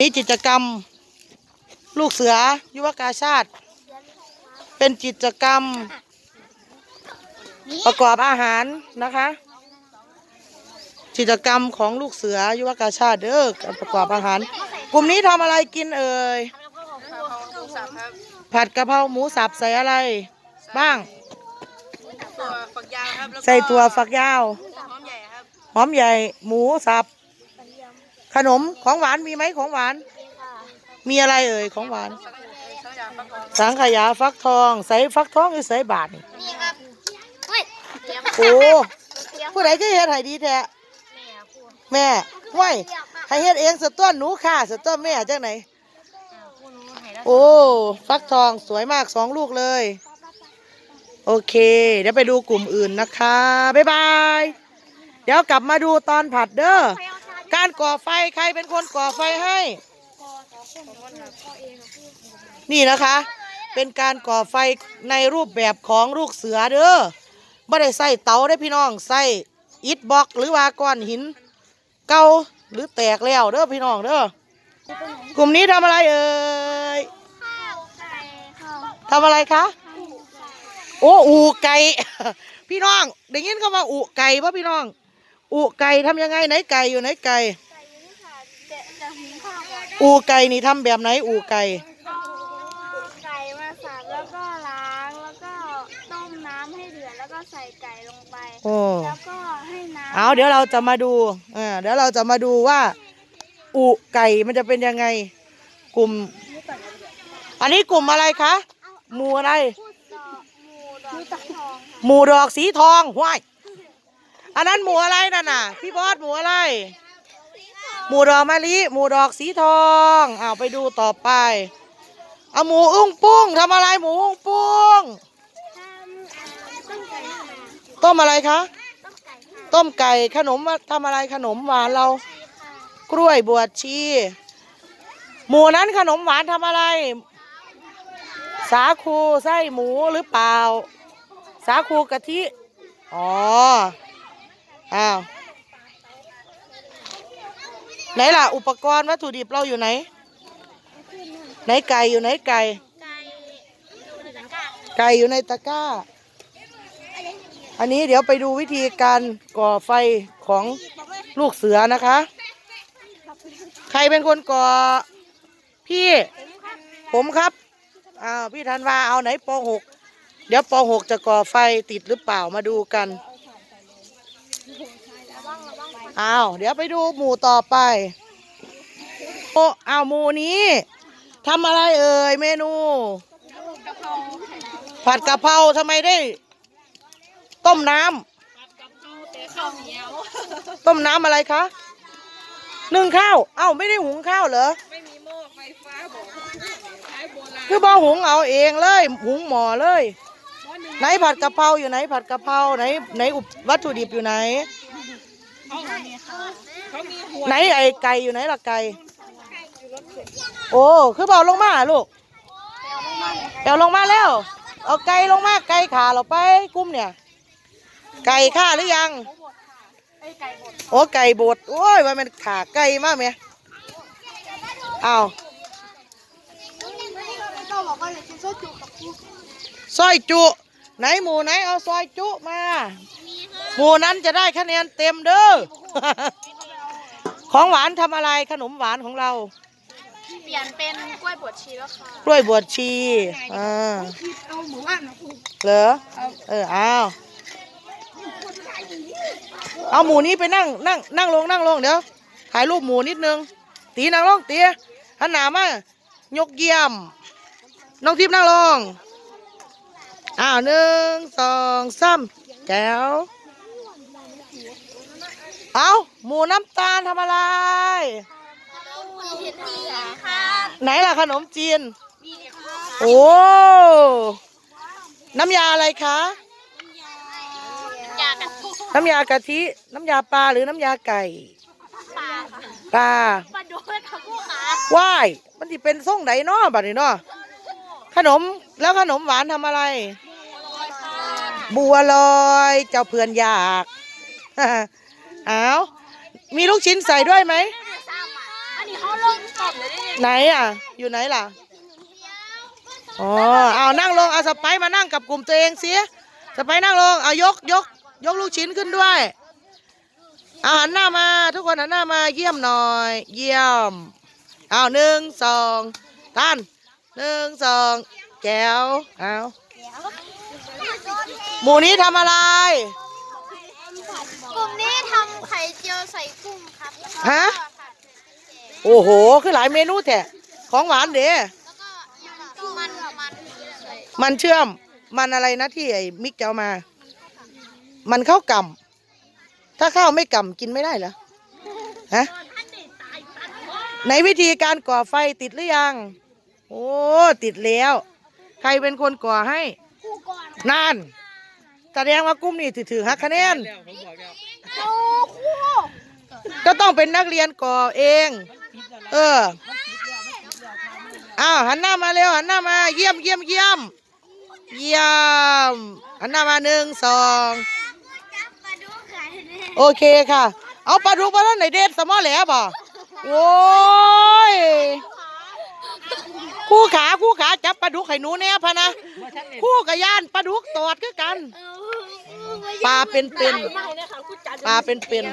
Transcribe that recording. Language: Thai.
นี่กิจกรรมลูกเสือยุวกาชาติ เป็นกิจกรรม ประกอบอาหารนะคะ กิจกรรมของลูกเสือยุวกาชาติเด้อการประกอบอาหาร กลุ่มนี้ทำอะไรกินเอ่ยผัดกะเพราหมูสับใส่อะไร บ้างตัวฝักยาวครับแล้วก็ใส่ตัวฝักยาว หอมใหญ่ครับหอมใหญ่หมูสับ ขนมของหวานมีไหมของหวาน มีอะไรเอ่ยของหวานสักสักอย่างฟักทองสังขยาฟักทอง ใส่ฟักทองหรือใส่บาทนี่นี่ครับเฮ้ยเตรียมโอ้ผู้ใดก็เฮ็ดให้ดีแท้แม่ห้วยให้เฮ็ดเองสต้นหนูค่ะสต้นแม่จังไหนโอ้ฟักทองสวยมากสองลูกเลย โอเค เดี๋ยวไปดูกลุ่มอื่นนะคะ บ๊ายบาย เดี๋ยวกลับมาดูตอนผัดเด้อ การก่อไฟใครเป็นคนก่อไฟให้ นี่นะคะ เป็นการก่อไฟในรูปแบบของลูกเสือเด้อไม่ได้ใส่เตาได้พี่น้องใส่อิฐบล็อกหรือว่าก้อนหิน เก่าหรือแตกแล้วเด้อพี่น้องเด้อกลุ่มนี้ทำอะไรเอ่ยข้าวไก่ข้าวทำอะไรคะโอ้อูไก่พี่น้องได้ยินเขาว่าอูไก่ป่ะพี่น้อง อูไก่ทำยังไงไหนไก่อยู่ไหนไก่ ไก่อยู่นี่ค่ะจะจะหุงข้าวก่อนอูไก่นี่ทำแบบไหนอูไก่ เอาไก่มาสับแล้วก็ล้างแล้วก็ต้มน้ำให้เดือดแล้วก็ใส่ไก่ลงไป โอ้ แล้วก็ให้น้ำเอาเดี๋ยวเราจะมาดูอ่าเดี๋ยวเราจะมาดูว่า อุไก่มันจะเป็นยังไง กลุ่ม อันนี้กลุ่มอะไรคะหมู่อะไร พูดดอกหมูดอกทองค่ะหมู่ดอกสีทองห้วย อันนั้นหมูอะไรนั่นน่ะ พี่บอสหมูอะไร หมูดอกมะลิหมูดอกสีทองเอาไปดูต่อไป เอาหมูอุ้งปุ้งทำอะไรหมูอุ้งปุ้ง ต้มอะไรคะ ต้มไก่ขนมทำอะไรขนมหวานเรา กล้วยบวชชี หมูนั้นขนมหวานทำอะไร สาคูไส้หมูหรือเปล่า สาคูกะทิ อ๋อ อ้าว ไหนล่ะ อุปกรณ์วัตถุดิบเราอยู่ไหน ไหนไก่อยู่ไหนไก่ ไก่อยู่ในตะกร้า อันนี้เดี๋ยวไปดูวิธีการก่อไฟของลูกเสือนะคะ ใครเป็นคนก่อ พี่ ผมครับ อ้าว พี่ธันวาเอาไหนปหก เดี๋ยวปหกจะก่อไฟติดหรือเปล่ามาดูกัน อ้าวเดี๋ยวไปดูหมู่ต่อไป โอ้อ้าวหมู่นี้ทำอะไรเอ่ยเมนู ผัดกะเพราทำไมได้ ต้มน้ำต้มน้ำอะไรคะนึ่งข้าว เอ้าไม่ได้หุงข้าวเหรอ ไม่มีหม้อไฟฟ้าบอกใช้โบราณคือบอหุงเอาเองเลย หุงหม้อเลย ไหนผัดกะเพราอยู่ไหนผัดกะเพราไหนไหนอุปวัตถุดิบอยู่ไหนเขามีหัวไหนไอไก่อยู่ไหนล่ะไก่โอ้คือเบาลงมาลูกเอาลงมาแล้ว เอาไก่ลงมาไก่ขาเราไปกุ้มเนี่ย ไก่ฆ่าหรือยังโอ้ไก่บดโอ้ยว่ามันขาไก่มากไหมอ้าวก็บอกว่าเลยกินส้มจุกกับผู้ซอยจุ ไหนหมูไหนเอาซอยจุมา หมูนั้นจะได้คะแนนเต็มเด้อ ของหวานทำอะไรขนมหวานของเรา เปลี่ยนเป็นกล้วยบวชชีแล้วค่ะ กล้วยบวชชีอ่าเอาหมูบ้านนะครูเหรอ เอออ้าวเอาหมูนี้ไปนั่งนั่งนั่งลงนั่งลงเดี๋ยวถ่ายรูปหมูนิดนึง ตีนั่งลงตีหันหน้ามายกเยี่ยม น้องทิพย์นั่งลง อ้าวหนึ่งสองสามแก้วเอาหมูน้ำตาลทำอะไร ไหนล่ะขนมจีน โอ้ น้ำยาอะไรคะยากันทุกน้ำยากะทิ น้ำยาปลาหรือน้ำยาไก่ ปลาปลาปลาโดนค่ะผู้ขาว่ายมันจะเป็นส่งไหนเนาะบัดนี้เนาะขนมแล้วขนมหวานทำอะไร บัวลอยเจ้าเพื่อนอยากเอามีลูกชิ้นใส่ด้วยไหมไหนอะ อยู่ไหนล่ะอ๋อเอานั่งลงเอาสไปมานั่งกับกลุ่มตัวเองเสียสไปนั่งลงเอายกยกยกลูกชิ้นขึ้นด้วยเอาหันหน้ามา ทุกคนหันหน้ามาเยี่ยมหน่อย เยี่ยมเอาหนึ่งสองท่านหนึ่งสองแก้วเอา หมู่นี้ทำอะไร กลุ่มนี้ทำไข่เจียวใส่กุ้งครับฮะโอ้โห คือหลายเมนูแท้ของหวานเด้แล้วก็มันมันใส่มันเชื่อม มันอะไรนะที่ไอ้มิกจะเอามา มันข้าวกำถ้าข้าวไม่กำกินไม่ได้เหรอ ฮะ ในวิธีการก่อไฟติดหรือยัง โอ้ ติดแล้ว ใครเป็นคนก่อให้คู่ก่อนนั่น แสดงว่ากลุ่มนี้ถือถือหักคะแนนแล้วผมบอกแล้วโอ้คู่ก็ต้องเป็นนักเรียนก่อเอง เอออ้าวหันหน้ามาเร็วหันหน้ามาเยี่ยมเยี่ยมเยี่ยมเยี่ยมหันหน้ามาหนึ่งสองจับปลาดุกไข่แน่โอเคค่ะ เอาปลาดุกมาแล้วไหนเด็ดสมอแหลบ่โอ้ยคู่ขาคู่ขาจับปลาดุก ไข่หนูแน่พะนะคู่กับย่านปลาดุกตอดคือกัน ปลาเป็นเป็น ปลาเป็นเป็น